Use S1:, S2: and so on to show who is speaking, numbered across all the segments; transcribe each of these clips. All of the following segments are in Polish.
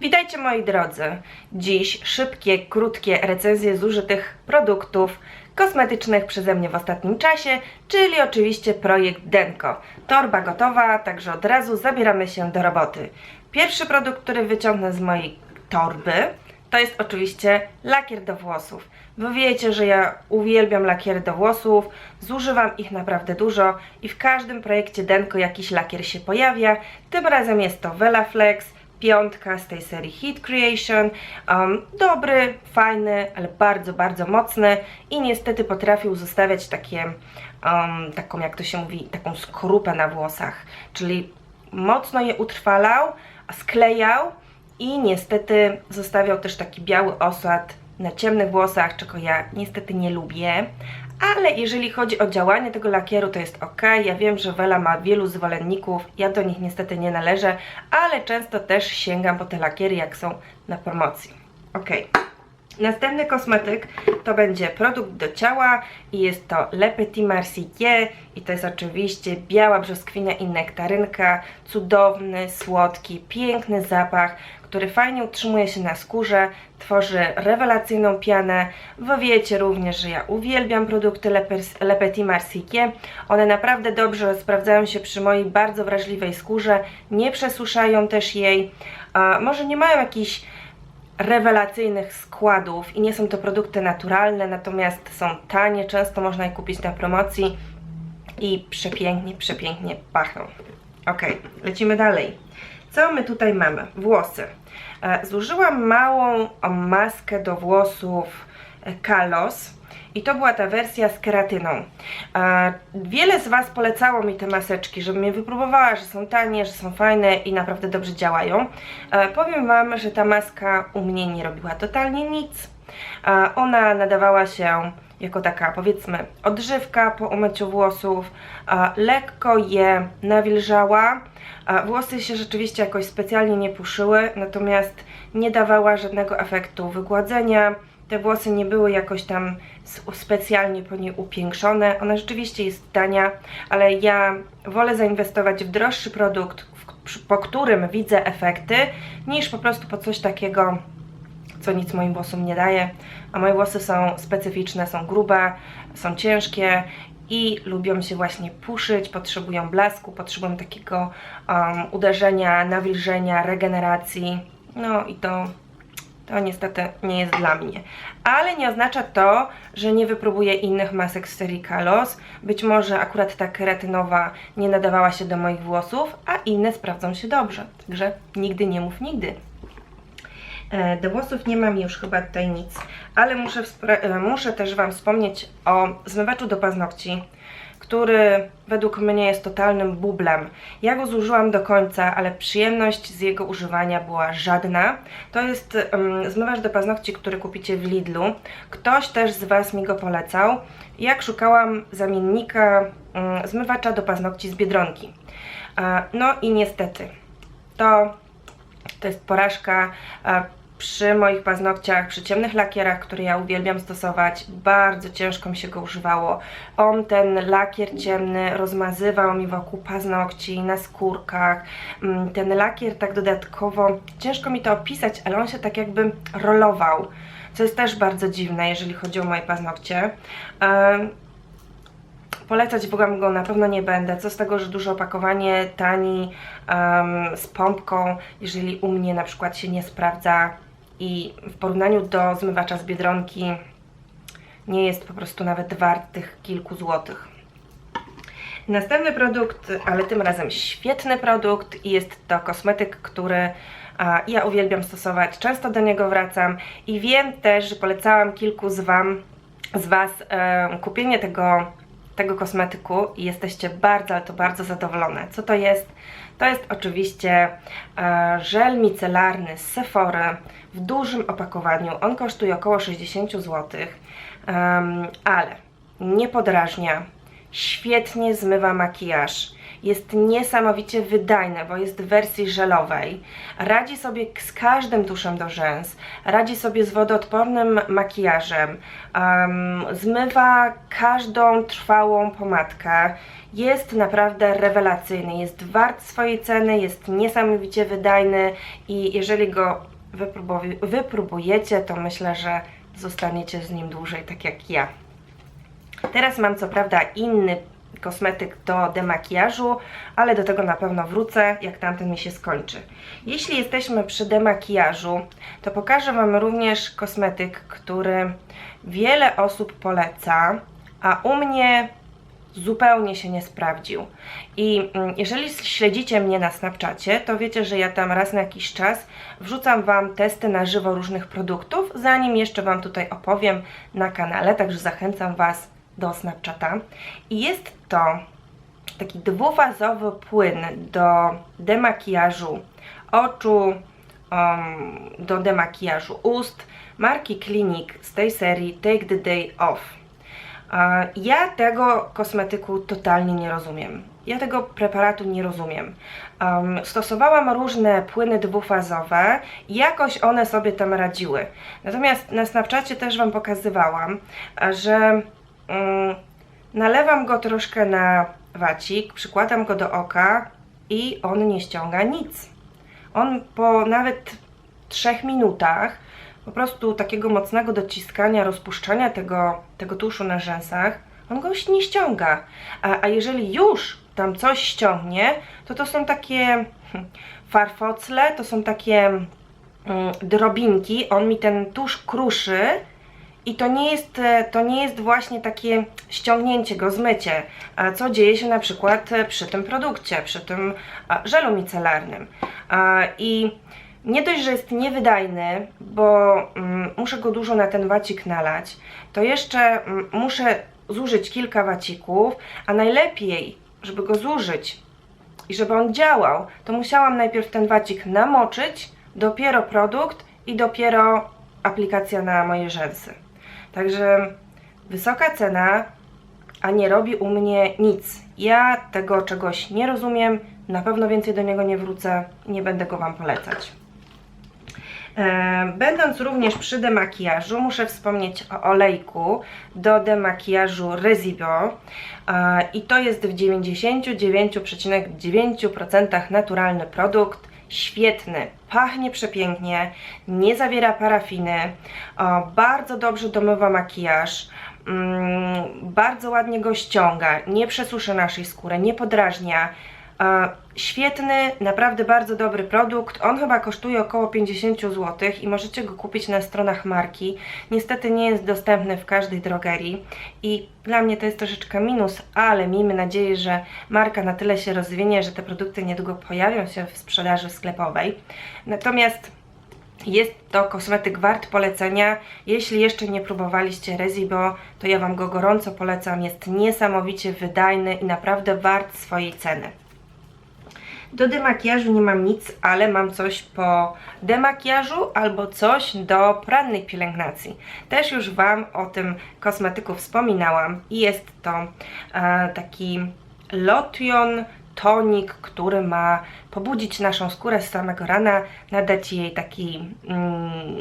S1: Witajcie moi drodzy. Dziś szybkie, krótkie recenzje zużytych produktów kosmetycznych przeze mnie w ostatnim czasie, czyli oczywiście projekt Denko. Torba gotowa, także od razu zabieramy się do roboty. Pierwszy produkt, który wyciągnę z mojej torby, to jest oczywiście lakier do włosów. Wy wiecie, że ja uwielbiam lakiery do włosów, zużywam ich naprawdę dużo i w każdym projekcie Denko jakiś lakier się pojawia. Tym razem jest to Velaflex, piątka z tej serii Heat Creation. Um, dobry, fajny, ale bardzo, bardzo mocny i niestety potrafił zostawiać takie, um, taką jak to się mówi, taką skorupę na włosach, czyli mocno je utrwalał, sklejał i niestety zostawiał też taki biały osad na ciemnych włosach, czego ja niestety nie lubię. Ale jeżeli chodzi o działanie tego lakieru, to jest ok. Ja wiem, że Wela ma wielu zwolenników, ja do nich niestety nie należę, ale często też sięgam po te lakiery, jak są na promocji. Ok. Następny kosmetyk to będzie produkt do ciała i jest to Le Petit Marseillais i to jest oczywiście biała brzoskwina i nektarynka, cudowny, słodki, piękny zapach, który fajnie utrzymuje się na skórze, tworzy rewelacyjną pianę. Wy wiecie również, że ja uwielbiam produkty Le, Petit Marseillais. One naprawdę dobrze sprawdzają się przy mojej bardzo wrażliwej skórze, nie przesuszają też jej. A może nie mają jakichś rewelacyjnych składów i nie są to produkty naturalne, natomiast są tanie, często można je kupić na promocji i przepięknie, przepięknie pachną. Ok, lecimy dalej. Co my tutaj mamy? Włosy. E, Zużyłam małą maskę do włosów e, Kalos i to była ta wersja z keratyną. E, Wiele z Was polecało mi te maseczki, żebym je wypróbowała, że są tanie, że są fajne i naprawdę dobrze działają. Powiem Wam, że ta maska u mnie nie robiła totalnie nic. Ona nadawała się jako taka powiedzmy odżywka po umyciu włosów, lekko je nawilżała, włosy się rzeczywiście jakoś specjalnie nie puszyły, natomiast nie dawała żadnego efektu wygładzenia, te włosy nie były jakoś tam specjalnie po niej upiększone, ona rzeczywiście jest tania, ale ja wolę zainwestować w droższy produkt, po którym widzę efekty, niż po prostu po coś takiego co nic moim włosom nie daje, a moje włosy są specyficzne, są grube, są ciężkie i lubią się właśnie puszyć, potrzebują blasku, potrzebują takiego um, uderzenia, nawilżenia, regeneracji. No i to, to niestety nie jest dla mnie. Ale nie oznacza to, że nie wypróbuję innych masek z serii Kalos. Być może akurat ta keratynowa nie nadawała się do moich włosów, a inne sprawdzą się dobrze. Także nigdy nie mów nigdy. E, Do włosów nie mam już chyba tutaj nic, ale muszę, e, muszę też Wam wspomnieć o zmywaczu do paznokci, który według mnie jest totalnym bublem. Ja go zużyłam do końca, ale przyjemność z jego używania była żadna. To jest em, zmywacz do paznokci, który kupicie w Lidlu. Ktoś też z Was mi go polecał. Jak szukałam zamiennika mm, zmywacza do paznokci z Biedronki. E, No i niestety, to to jest porażka e, przy moich paznokciach, przy ciemnych lakierach, które ja uwielbiam stosować. Bardzo ciężko mi się go używało. On, ten lakier ciemny, rozmazywał mi wokół paznokci, na skórkach. Mm, Ten lakier tak dodatkowo, ciężko mi to opisać, ale on się tak jakby rolował. Co jest też bardzo dziwne, jeżeli chodzi o moje paznokcie. Polecać Wam go na pewno nie będę. Co z tego, że duże opakowanie, tani, em, z pompką, jeżeli u mnie na przykład się nie sprawdza i w porównaniu do zmywacza z Biedronki nie jest po prostu nawet wart tych kilku złotych. Następny produkt, ale tym razem świetny produkt i jest to kosmetyk, który a, ja uwielbiam stosować, często do niego wracam i wiem też, że polecałam kilku z Wam, z Was em, kupienie tego, tego kosmetyku i jesteście bardzo, ale to bardzo zadowolone. Co to jest? To jest oczywiście e, żel micelarny z Sephory w dużym opakowaniu. On kosztuje około 60 zł, ale nie podrażnia, świetnie zmywa makijaż. Jest niesamowicie wydajne, bo jest w wersji żelowej. Radzi sobie z każdym tuszem do rzęs, radzi sobie z wodoodpornym makijażem, um, zmywa każdą trwałą pomadkę. Jest naprawdę rewelacyjny, jest wart swojej ceny, jest niesamowicie wydajny i jeżeli go wypróbuj- wypróbujecie, to myślę, że zostaniecie z nim dłużej, tak jak ja. Teraz mam co prawda inny kosmetyk do demakijażu, ale do tego na pewno wrócę, jak tamten mi się skończy. Jeśli jesteśmy przy demakijażu, to pokażę Wam również kosmetyk, który wiele osób poleca, a u mnie zupełnie się nie sprawdził. I mm, jeżeli śledzicie mnie na Snapchacie, to wiecie, że ja tam raz na jakiś czas wrzucam Wam testy na żywo różnych produktów, zanim jeszcze Wam tutaj opowiem na kanale, także zachęcam Was do Snapchata. I jest to taki dwufazowy płyn do demakijażu oczu, um, do demakijażu ust marki Clinique z tej serii Take the Day Off. Ja tego kosmetyku totalnie nie rozumiem. Ja tego preparatu nie rozumiem. Um, stosowałam różne płyny dwufazowe i jakoś one sobie tam radziły. Natomiast na Snapchacie też Wam pokazywałam, że mm, nalewam go troszkę na wacik, przykładam go do oka i on nie ściąga nic. On po nawet trzech minutach po prostu takiego mocnego dociskania, rozpuszczania tego, tego tuszu na rzęsach, on go już nie ściąga. A, a jeżeli już tam coś ściągnie, to to są takie farfocle, to są takie mm, drobinki, on mi ten tusz kruszy i to nie jest, e, to nie jest właśnie takie ściągnięcie go, zmycie, co dzieje się na przykład e, przy tym produkcie, przy tym żelu micelarnym. I nie dość, że jest niewydajny, bo mm, muszę go dużo na ten wacik nalać, to jeszcze mm, muszę zużyć kilka wacików, a najlepiej, żeby go zużyć i żeby on działał, to musiałam najpierw ten wacik namoczyć, dopiero produkt i dopiero aplikacja na moje rzęsy. Także wysoka cena, a nie robi u mnie nic. Ja tego czegoś nie rozumiem, na pewno więcej do niego nie wrócę nie będę go Wam polecać. E, Będąc również przy demakijażu, muszę wspomnieć o olejku do demakijażu Resibo E, i to jest w 99,9% naturalny produkt, świetny, pachnie przepięknie, nie zawiera parafiny, bardzo dobrze domywa makijaż, mm, bardzo ładnie go ściąga, nie przesuszy naszej skóry, nie podrażnia, Świetny, naprawdę bardzo dobry produkt. On chyba kosztuje około 50 zł i możecie go kupić na stronach marki. Niestety nie jest dostępny w każdej drogerii i dla mnie to jest troszeczkę minus, ale miejmy nadzieję, że marka na tyle się rozwinie, że te produkty niedługo pojawią się w sprzedaży sklepowej. Natomiast jest to kosmetyk wart polecenia. Jeśli jeszcze nie próbowaliście Resibo, to ja Wam go gorąco polecam. Jest niesamowicie wydajny i naprawdę wart swojej ceny. Do demakijażu nie mam nic, ale mam coś po demakijażu albo coś do prannej pielęgnacji. Też już Wam o tym kosmetyku wspominałam i jest to e, taki lotion tonik, który ma pobudzić naszą skórę z samego rana, nadać jej taki mm,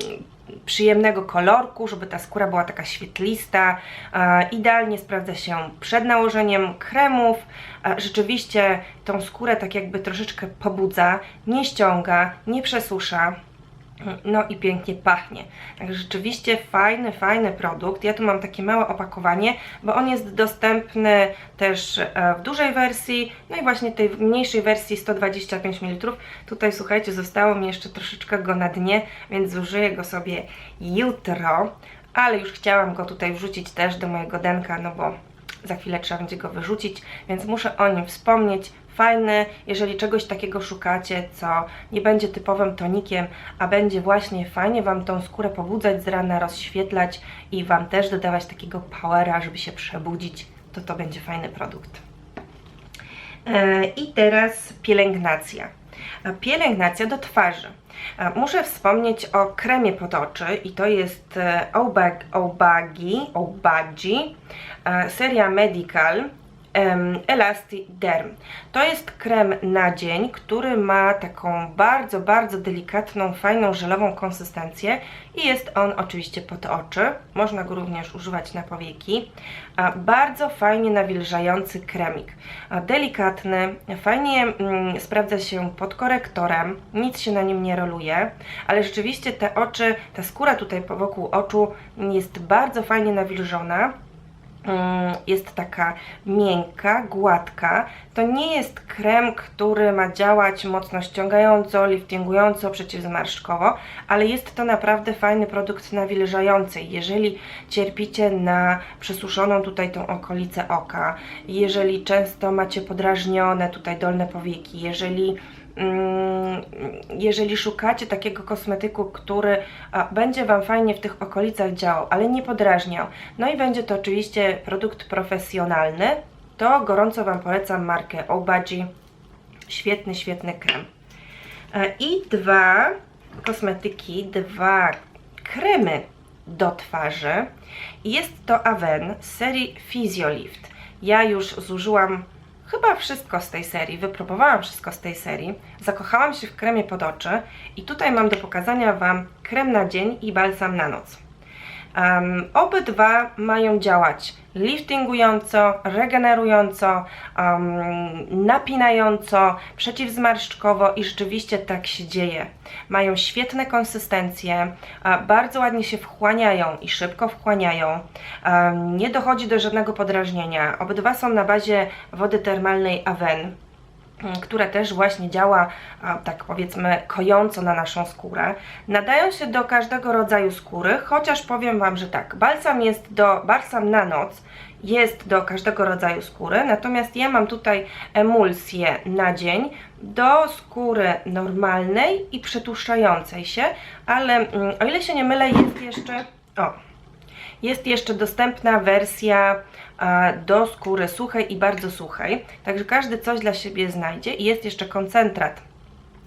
S1: przyjemnego kolorku, żeby ta skóra była taka świetlista. E, idealnie sprawdza się przed nałożeniem kremów. E, rzeczywiście tą skórę tak jakby troszeczkę pobudza, nie ściąga, nie przesusza. No i pięknie pachnie. Także rzeczywiście fajny, fajny produkt. Ja tu mam takie małe opakowanie, bo on jest dostępny też e, w dużej wersji, no i właśnie tej mniejszej wersji 125 ml. Tutaj słuchajcie, zostało mi jeszcze troszeczkę go na dnie, więc zużyję go sobie jutro, ale już chciałam go tutaj wrzucić też do mojego denka, no bo za chwilę trzeba będzie go wyrzucić, więc muszę o nim wspomnieć. Fajny, jeżeli czegoś takiego szukacie, co nie będzie typowym tonikiem, a będzie właśnie fajnie Wam tą skórę pobudzać z rana, rozświetlać i Wam też dodawać takiego powera, żeby się przebudzić, to to będzie fajny produkt. E, I teraz pielęgnacja. Pielęgnacja do twarzy. E, Muszę wspomnieć o kremie pod oczy i to jest e, Obag, Obagi, Obagi, e, seria Medical Elasti Derm. To jest krem na dzień, który ma taką bardzo, bardzo delikatną, fajną, żelową konsystencję i jest on oczywiście pod oczy. Można go również używać na powieki. Bardzo fajnie nawilżający kremik. Delikatny, fajnie mm, sprawdza się pod korektorem, nic się na nim nie roluje, ale rzeczywiście te oczy, ta skóra tutaj wokół oczu jest bardzo fajnie nawilżona. Mm, Jest taka miękka, gładka. To nie jest krem, który ma działać mocno ściągająco, liftingująco, przeciwzmarszczkowo, ale jest to naprawdę fajny produkt nawilżający. Jeżeli cierpicie na przesuszoną tutaj tą okolicę oka, jeżeli często macie podrażnione tutaj dolne powieki, jeżeli Mm, jeżeli szukacie takiego kosmetyku, który będzie Wam fajnie w tych okolicach działał, ale nie podrażniał, no i będzie to oczywiście produkt profesjonalny, to gorąco Wam polecam markę Obagi. Świetny, świetny krem. E, I dwa kosmetyki, dwa kremy do twarzy. Jest to Aven z serii Physiolift. Ja już zużyłam chyba wszystko z tej serii, wypróbowałam wszystko z tej serii. Zakochałam się w kremie pod oczy i tutaj mam do pokazania Wam krem na dzień i balsam na noc. Um, obydwa mają działać liftingująco, regenerująco, um, napinająco, przeciwzmarszczkowo i rzeczywiście tak się dzieje. Mają świetne konsystencje, bardzo ładnie się wchłaniają i szybko wchłaniają. Um, nie dochodzi do żadnego podrażnienia. Obydwa są na bazie wody termalnej Aven mm, która też właśnie działa, tak powiedzmy, kojąco na naszą skórę. Nadają się do każdego rodzaju skóry, chociaż powiem Wam, że tak, balsam jest do, balsam na noc jest do każdego rodzaju skóry, natomiast ja mam tutaj emulsję na dzień do skóry normalnej i przetłuszczającej się, ale mm, o ile się nie mylę, jest jeszcze, o, jest jeszcze dostępna wersja do skóry suchej i bardzo suchej, także każdy coś dla siebie znajdzie i jest jeszcze koncentrat.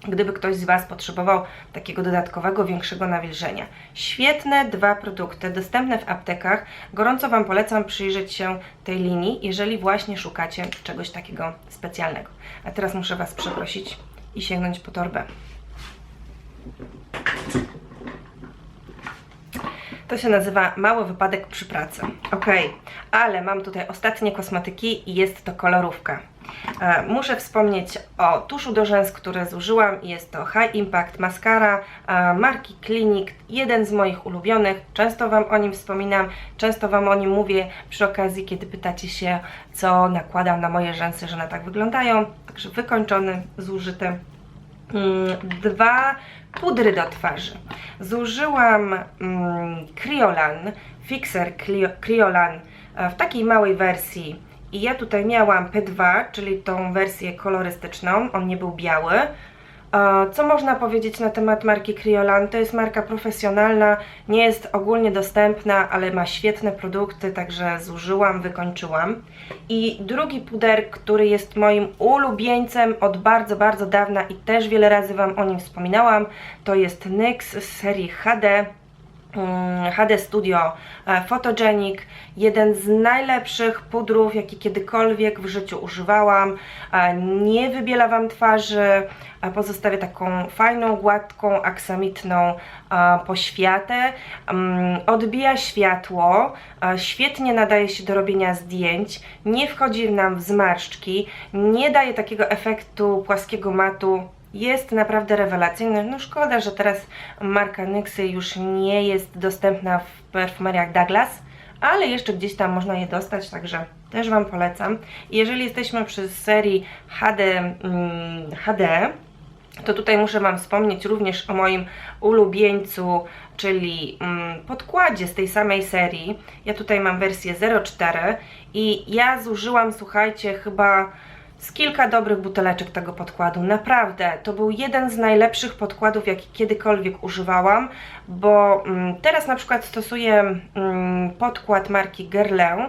S1: Gdyby ktoś z Was potrzebował takiego dodatkowego, większego nawilżenia. Świetne dwa produkty, dostępne w aptekach. Gorąco Wam polecam przyjrzeć się tej linii, jeżeli właśnie szukacie czegoś takiego specjalnego. A teraz muszę Was przeprosić i sięgnąć po torbę. To się nazywa mały wypadek przy pracy. Ok, ale mam tutaj ostatnie kosmetyki i jest to kolorówka. E, Muszę wspomnieć o tuszu do rzęs, który zużyłam. Jest to High Impact Mascara e, marki Clinic, jeden z moich ulubionych. Często Wam o nim wspominam, często Wam o nim mówię przy okazji, kiedy pytacie się, co nakładam na moje rzęsy, że one tak wyglądają. Także wykończony, zużyty. Mm, Dwa pudry do twarzy. Zużyłam mm, Kriolan, Fixer Kriolan e, w takiej małej wersji i ja tutaj miałam P2, czyli tą wersję kolorystyczną, on nie był biały. Co można powiedzieć na temat marki Kriolan? To jest marka profesjonalna, nie jest ogólnie dostępna, ale ma świetne produkty, także zużyłam, wykończyłam. I drugi puder, który jest moim ulubieńcem od bardzo, bardzo dawna i też wiele razy Wam o nim wspominałam, to jest NYX z serii HD. Mm, HD Studio e, Photogenic, jeden z najlepszych pudrów, jaki kiedykolwiek w życiu używałam. E, Nie wybiela Wam twarzy, a pozostawia taką fajną, gładką, aksamitną e, poświatę. Mm, Odbija światło, e, świetnie nadaje się do robienia zdjęć, nie wchodzi nam w zmarszczki, nie daje takiego efektu płaskiego matu, jest naprawdę rewelacyjny. No szkoda, że teraz marka Nyxy już nie jest dostępna w perfumeriach Douglas, ale jeszcze gdzieś tam można je dostać, także też Wam polecam. Jeżeli jesteśmy przy serii HD, mm, HD to tutaj muszę Wam wspomnieć również o moim ulubieńcu, czyli mm, podkładzie z tej samej serii. Ja tutaj mam wersję 04 i ja zużyłam, słuchajcie, chyba z kilka dobrych buteleczek tego podkładu. Naprawdę, to był jeden z najlepszych podkładów, jaki kiedykolwiek używałam, bo mm, teraz na przykład stosuję mm, podkład marki Guerlain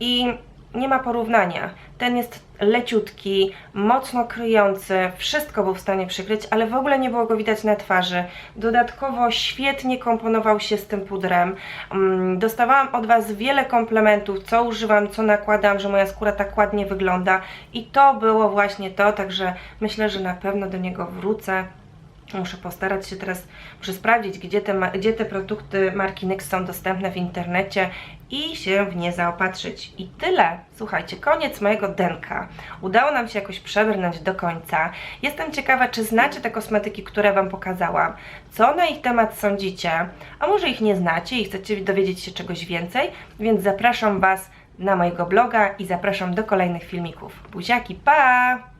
S1: i nie ma porównania. Ten jest leciutki, mocno kryjący, wszystko był w stanie przykryć, ale w ogóle nie było go widać na twarzy. Dodatkowo świetnie komponował się z tym pudrem. Mm, Dostawałam od Was wiele komplementów, co używam, co nakładam, że moja skóra tak ładnie wygląda i to było właśnie to, także myślę, że na pewno do niego wrócę. Muszę postarać się teraz, muszę sprawdzić, gdzie te, gdzie te produkty marki NYX są dostępne w internecie i się w nie zaopatrzyć. I tyle. Słuchajcie, koniec mojego denka. Udało nam się jakoś przebrnąć do końca. Jestem ciekawa, czy znacie te kosmetyki, które Wam pokazałam. Co na ich temat sądzicie? A może ich nie znacie i chcecie dowiedzieć się czegoś więcej? Więc zapraszam Was na mojego bloga i zapraszam do kolejnych filmików. Buziaki, pa!